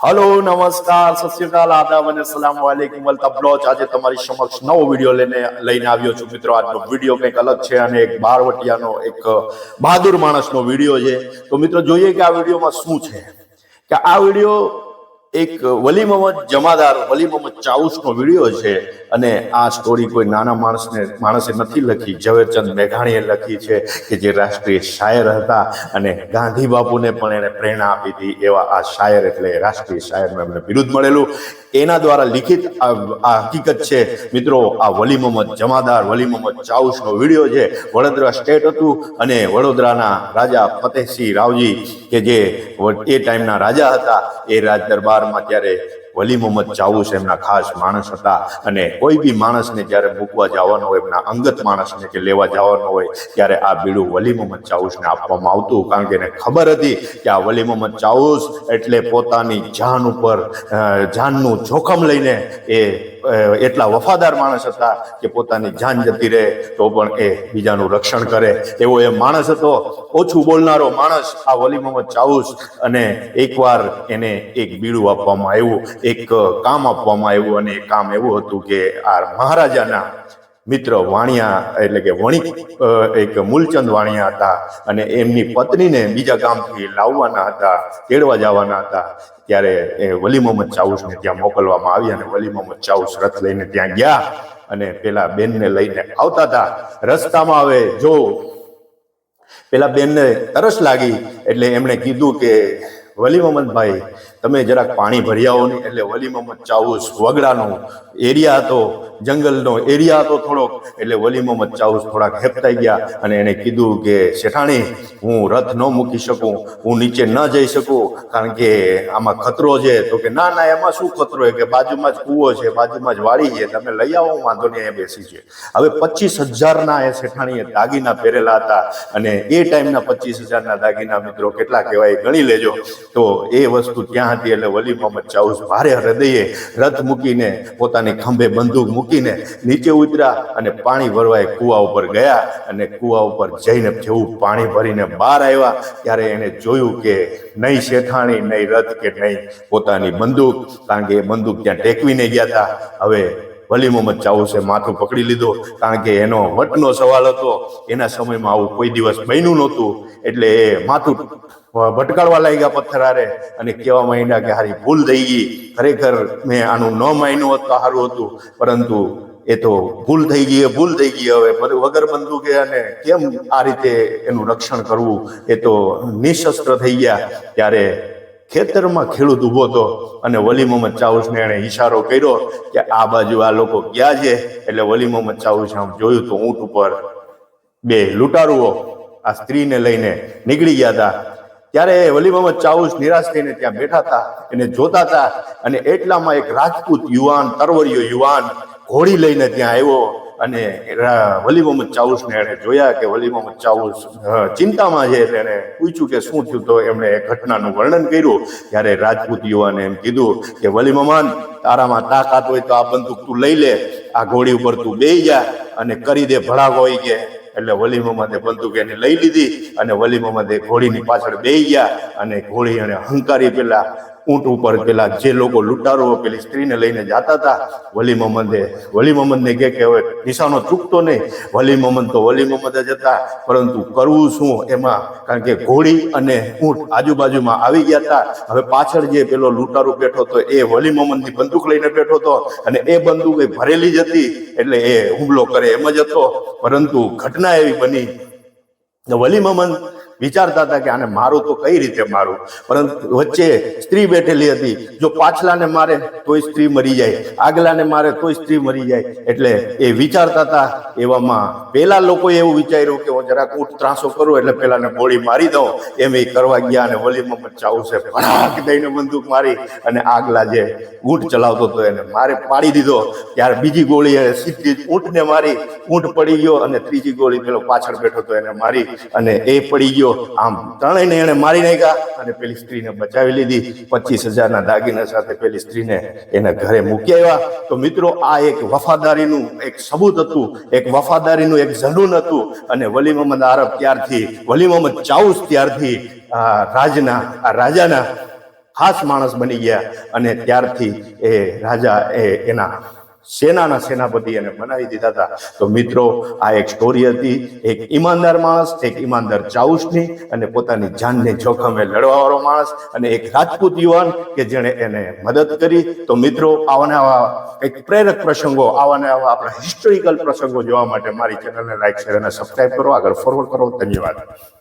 Hello, નમસ્કાર, સત શ્રી આદાબ અને સલામ વાલેકુમ. વલતા બ્લોચ આજે તમારી સમક્ષ નવો વીડિયો લઈને લઈને આવ્યો છું. મિત્રો, આજનો વીડિયો કંઈક અલગ છે અને એક બારવટિયાનો, એક બહાદુર માણસનો વીડિયો છે. તો મિત્રો, જોઈએ કે આ વિડીયોમાં શું છે? કે આ વીડિયો એક વલી મોહમ્મદ જમાદાર, વલી મોહમ્મદ ચાઉસનો વીડિયો છે અને આ સ્ટોરી કોઈ નાના માણસને, માણસે નથી લખી. ઝવેરચંદ મેઘાણીએ લખી છે કે જે રાષ્ટ્રીય શાયર હતા અને ગાંધી બાપુને પણ એને પ્રેરણા આપી હતી એવા આ શાયર એટલે રાષ્ટ્રીય શાયરનું એમને બિરુદ મળેલું. એના દ્વારા લિખિત આ હકીકત છે. મિત્રો, આ વલી મોહમ્મદ જમાદાર, વલી મોહમ્મદ ચાઉસનો વીડિયો છે. વડોદરા સ્ટેટ હતું અને વડોદરાના રાજા ફતેહસિંહ રાવજી કે જે એ ટાઈમના રાજા હતા, એ રાજ દરબારમાં ત્યારે વલી મોહમ્મદ ચાઉસ એમના ખાસ માણસ હતા અને કોઈ બી માણસને જ્યારે મૂકવા જવાનો હોય, એમના અંગત માણસને કે લેવા જવાનો હોય, ત્યારે આ બીડું વલી મોહમ્મદ ચાઉસને આપવામાં આવતું. કારણ કે એને ખબર હતી કે આ વલી મોહમ્મદ ચાઉસ એટલે પોતાની જાન ઉપર જાનનું જોખમ લઈને એ એટલા વફાદાર માણસ હતા કે પોતાની જાન જતી રહે તો પણ એ બીજાનું રક્ષણ કરે. એવો એ માણસ હતો. ઓછું બોલનારો માણસ આ વલી મોહમ્મદ ચાઉસ અને એકવાર એને એક બીડું આપવામાં આવ્યું. એક કામ આપવામાં આવ્યું અને એ કામ એવું હતું કે આ મહારાજાના મિત્ર વાણિયા એટલે કે વણિક એક મૂલચંદ વાણિયા હતા અને એમની પત્નીને બીજા ગામથી લાવવાના હતા, તેડવા જવાના હતા. ત્યારે એ વલી મોહમ્મદ ચાઉસને ત્યાં મોકલવામાં આવી અને વલી મોહમ્મદ ચાઉસ રથ લઈને ત્યાં ગયા અને પેલા બેનને લઈને આવતા હતા. રસ્તામાં હવે જો પેલા બેનને તરસ લાગી એટલે એમણે કીધું કે વલી મોહમ્મદભાઈ, તમે જરાક પાણી ભરી આવો એટલે વલી મોહમ્મદ ચાઉસ વગડાનો એરિયા હતો, જંગલનો એરિયા હતો થોડોક. એટલે વલી મોહમ્મદ ચાઉસ થોડાક હેપતાઈ ગયા અને એણે કીધું કે, શેઠાણી, હું રથ ન મૂકી શકું, હું નીચે ન જઈ શકું, કારણ કે આમાં ખતરો છે. તો કે, ના ના, એમાં શું ખતરો છે? કે બાજુમાં જ કૂવો છે, બાજુમાં જ વાડી છે, તમે લઈ આવો, વાંધો નહીં બેસી છે. હવે પચીસ હજારના એ શેઠાણીએ દાગીના પહેરેલા હતા. અને એ ટાઈમના પચીસ હજારના દાગીના મિત્રો કેટલા કહેવાય, ગણી લેજો. તો એ વસ્તુ ત્યાં હતી એટલે વલી મોહમ્મદ ચાઉસ ભારે હૃદયે રથ મૂકીને પોતાની ખંભે બંદૂક મૂકીને નીચે ઉતર્યા અને પાણી ભરવાય કૂવા ઉપર ગયા અને કૂવા ઉપર જઈને જેવું પાણી ભરીને બહાર આવ્યા. ત્યારે એણે જોયું કે નહીં શેઠાણી, નહીં રથ કે નહીં પોતાની બંદૂક, કારણ કે એ બંદૂક ત્યાં ટેકવીને ગયા હતા. હવે વલી મોહમ્મદ ચાઉસે માથું પકડી લીધો, કારણ કે એનો વટનો સવાલ હતો. એના સમયમાં આવું કોઈ દિવસ બન્યું નહોતું, એટલે એ માથું ભટકાડવા લાગ્યા પથ્થરારે અને કહેવા માંડ્યા કે હારી ભૂલ થઈ ગઈ. ખરેખર મેં આનું ન માન્યું હોત સારું હતું, પરંતુ એ તો ભૂલ થઈ ગઈ, એ ભૂલ થઈ ગઈ. હવે વગર બંદૂકે અને કેમ આ રીતે એનું રક્ષણ કરવું, એ તો નિશસ્ત્ર થઈ ગયા. ત્યારે ખેતરમાં ખેડૂત ઊભો હતો અને વલી મોહમ્મદ ચાઉસને એણે ઈશારો કર્યો કે આ બાજુ આ લોકો ગયા છે એટલે વલી મોહમ્મદ ચાઉસે આમ જોયું તો ઊંટ ઉપર બે લૂંટારુઓ આ સ્ત્રીને લઈને નીકળી ગયા હતા. ત્યારે વલી મોહમ્મદ ચાઉસ નિરાશ થઈને ત્યાં બેઠા હતા, એને જોતા હતા અને એટલામાં એક રાજપૂત યુવાન તરવરિયો યુવાન ઘોડી લઈને ત્યાં આવ્યો. અને વલી મોહમ્મદ ચાઉસને એણે જોયા કે વલી મોહમ્મદ ચાઉસ ચિંતામાં છે એટલે એણે પૂછ્યું કે શું થયું તો એમણે એ ઘટનાનું વર્ણન કર્યું. ત્યારે રાજપૂત યુવાને એમ કીધું કે, વલી મોહમ્મદ, તારામાં તાકાત હોય તો આ બંદૂક તું લઈ લે. આ ઘોડી ઉપર તું બેહી જા અને કરી દે ભડાકો હોય કે. એટલે વલી મોહમ્મદે બંદૂક એને લઈ લીધી અને વલી મોહમ્મદે ઘોડીની પાછળ બેહી ગયા અને ઘોડી એને હંકારી પેલા ઊંટ ઉપર પેલા જે લોકો લૂંટારો પેલી સ્ત્રીને લઈને જતા હતા, વલી મોહમ્મદે. વલી મોહમ્મદને કે કે હવે નિશાનો ચૂકતો નહીં. વલી મોહમ્મદ તો વલી મોહમ્મદ જ હતા. પરંતુ કરવું શું એમાં? કારણ કે ઘોડી અને ઊંટ આજુબાજુમાં આવી ગયા હતા. હવે પાછળ જે પેલો લૂંટારો બેઠો હતો, એ વલી મોહમ્મદની બંદૂક લઈને બેઠો હતો. અને એ બંદૂક એ ભરેલી જ હતી, એટલે એ હુમલો કરે એમ જ હતો. પરંતુ ઘટના એવી બની. વલી મોહમ્મદ વિચારતા હતા કે આને મારું તો કઈ રીતે મારું? પરંતુ વચ્ચે સ્ત્રી બેઠેલી હતી. જો પાછલાને મારે તોય સ્ત્રી મરી જાય, આગલાને મારે તોય સ્ત્રી મરી જાય. એટલે એ વિચારતા હતા એવામાં પેલા લોકોએ એવું વિચાર્યું કે હું જરાક ઊંટ ત્રાસો કરું, એટલે પેલાને ગોળી મારી દઉં. એમ એ કરવા ગયા અને વલી મોહમ્મદ ચાઉસે ફટાક દઈને બંદૂક મારી અને આગલા જે ઊંટ ચલાવતો હતો એને મારે પાડી દીધો. ત્યારે બીજી ગોળી એ સીધી જ ઊંટને મારી. ઊંટ પડી ગયો અને ત્રીજી ગોળી પેલો પાછળ બેઠો હતો એને મારી અને એ પડી ગયો. આમ ત્રણેયને એને મારી નાખ્યા અને પેલી સ્ત્રીને બચાવી લીધી. પચીસ હજારના દાગીના સાથે પેલી સ્ત્રીને એના ઘરે મૂકી આવ્યા. તો મિત્રો, આ એક વફાદારીનું એક સબૂત હતું. એક વફાદારીનું એક ઝંડુન હતું. અને વલી મોહમ્મદ આરબ ત્યારથી, વલી મોહમ્મદ ચાઉસ ત્યારથી, આ રાજના, આ રાજાના ખાસ માણસ બની ગયા. અને ત્યારથી એ રાજા એ એના સેનાના સેનાપતિ એને બનાવી દીધા હતા. તો મિત્રો, આ એક સ્ટોરી હતી. એક ઈમાનદાર માણસ, એક ઈમાનદાર ચાઉસની અને પોતાની જાનને જોખમે લડવાવાળો માણસ અને એક રાજપૂત યુવાન કે જેણે એને મદદ કરી. તો મિત્રો, આવાને આવા એક પ્રેરક પ્રસંગો, આવાને આવા આપણા હિસ્ટોરિકલ પ્રસંગો જોવા માટે મારી ચેનલને લાઈક શેર અને સબસ્ક્રાઇબ કરો. આગળ ફોરવર્ડ કરો. ધન્યવાદ.